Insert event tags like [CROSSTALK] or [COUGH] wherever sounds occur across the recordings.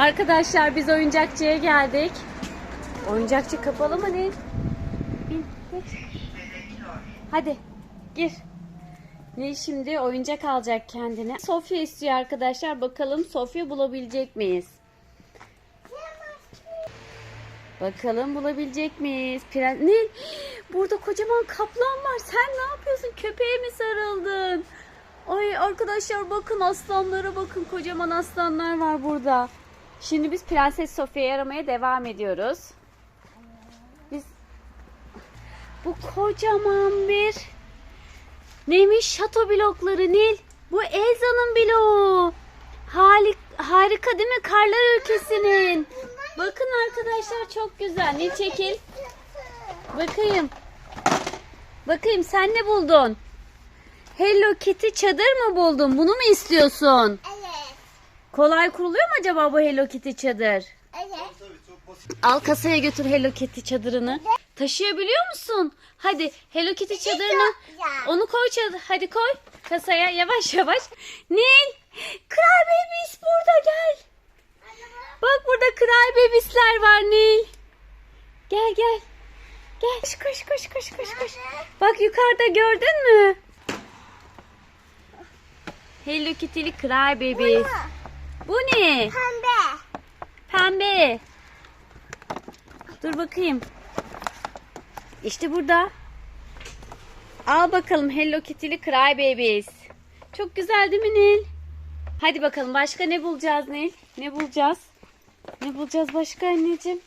Arkadaşlar biz oyuncakçıya geldik. Oyuncakçı kapalı mı gir. Hadi gir. Nil şimdi oyuncak alacak kendine. Sofya istiyor arkadaşlar. Bakalım Sofya bulabilecek miyiz? Bakalım bulabilecek miyiz? Pren... Nil, burada kocaman kaplan var. Sen ne yapıyorsun? Köpeğe mi sarıldın? Ay arkadaşlar bakın aslanlara bakın. Kocaman aslanlar var burada. Şimdi biz Prenses Sofya'yı aramaya devam ediyoruz. Biz bu kocaman bir neymiş şato blokları Nil. Bu Elza'nın bloğu. Halik, harika değil mi? Karlar ülkesinin. Bakın arkadaşlar çok güzel. Nil çekil. Bakayım. Bakayım sen ne buldun? Hello Kitty çadır mı buldun? Bunu mu istiyorsun? Kolay kuruluyor mu acaba bu Hello Kitty çadır? Evet. Al kasaya götür Hello Kitty çadırını. Taşıyabiliyor musun? Hadi Hello Kitty çadırını. güzel. Onu koy çadır. Hadi koy kasaya yavaş yavaş. Nil. Kral Bebis burada gel. Bak burada kral bebisler var Nil. Gel gel. Gel. Koş koş koş koş koş koş. Bak yukarıda gördün mü? Hello Kitty'li kral bebis. Bu ne? Pembe. Pembe. Dur bakayım. İşte burada. Al bakalım Hello Kitty'li Cry Babies. Çok güzel değil mi Nil? Hadi bakalım başka ne bulacağız Nil? Ne bulacağız? Ne bulacağız başka anneciğim?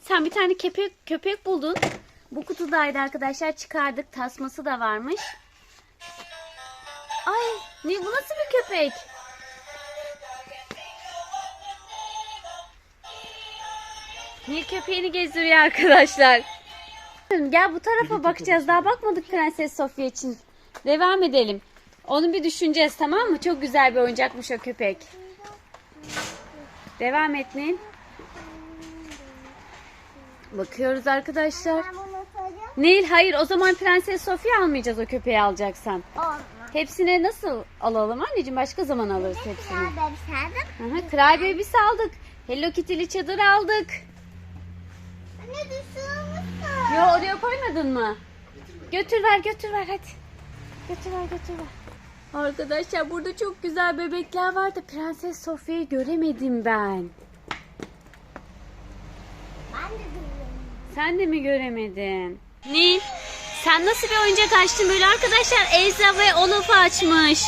Sen bir tane köpek köpek buldun. Bu kutudaydı arkadaşlar çıkardık. Tasması da varmış. Ay Nil bu nasıl bir köpek? Nil köpeğini gezdiriyor arkadaşlar. Gel bu tarafa bakacağız. Daha bakmadık Prenses Sofya için. Devam edelim. Onu bir düşüneceğiz tamam mı? Çok güzel bir oyuncakmış o köpek. Devam et Nil. Bakıyoruz arkadaşlar. Nil hayır o zaman Prenses Sofya almayacağız o köpeği alacaksan. Olmaz. Hepsine nasıl alalım anneciğim? Başka zaman alırız hepsini. Ben sardım. Aha, Cry Babies aldık. Hello Kitty'li çadır aldık. Ne düşünüyorsun? Yo oraya koymadın mı? Götür ver götür ver hadi. Götür ver götür ver. Arkadaşlar burada çok güzel bebekler var da Prenses Sofya'yı göremedim ben. Ben de duyuyorum. Sen de mi göremedin? Nil sen nasıl bir oyuncak açtın böyle arkadaşlar Elsa ve Olaf'ı açmış.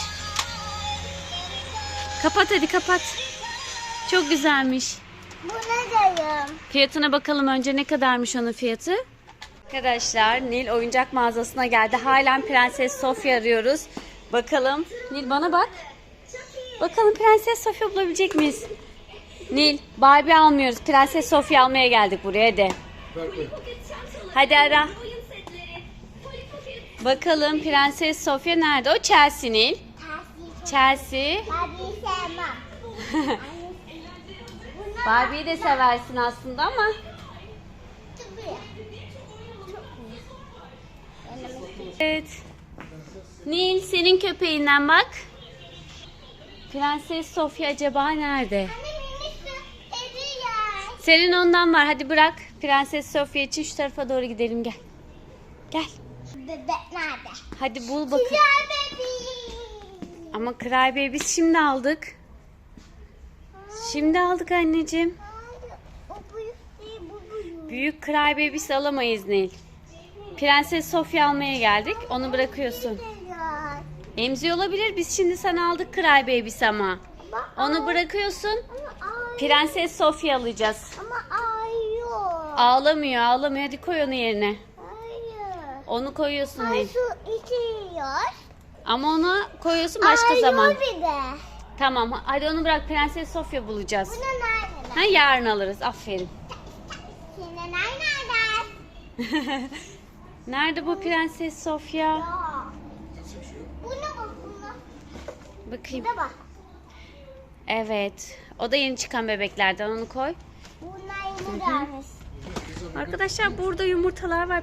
Kapat hadi kapat. Çok güzelmiş. Bu ne dayım? Fiyatına bakalım önce ne kadarmış onun fiyatı? Arkadaşlar Nil oyuncak mağazasına geldi. Halen Prenses Sofya arıyoruz. Bakalım. Nil bana bak. Bakalım Prenses Sofya bulabilecek miyiz? Nil Barbie almıyoruz. Prenses Sofya almaya geldik buraya hadi. Hadi ara. Bakalım Prenses Sofya nerede? O Chelsea Nil. Tersi. Chelsea. [LAUGHS] Barbie'yi de seversin aslında ama. Evet. Nil senin köpeğinden bak. Prenses Sofya acaba nerede? Senin ondan var. Hadi bırak. Prenses Sofya için şu tarafa doğru gidelim gel. Gel. Bebek nerede? Hadi bul bebeğim. Ama Cry Babies şimdi aldık. Şimdi aldık anneciğim. Büyük Cry Babies alamayız Nil. Prenses Sofya almaya geldik. Onu bırakıyorsun. Emzi olabilir. Biz şimdi sana aldık Cry Babies ama. Onu bırakıyorsun. Prenses Sofya alacağız. Ama ağrıyor. Ağlamıyor ağlamıyor. Hadi koy onu yerine. Hayır. Onu koyuyorsun Nil. su içiyor. Ama onu koyuyorsun başka zaman. bir de. Tamam hadi onu bırak Prenses Sofya bulacağız. Bu ne nerede? Ha yarın alırız aferin. [LAUGHS] Şimdi nerede? Nerede bu Prenses Sofya? Ya. Bu ne bak buna? Bakayım. Bir de bak. Evet. O da yeni çıkan bebeklerden onu koy. Bunlar yeni gelmiş. Arkadaşlar burada yumurtalar var.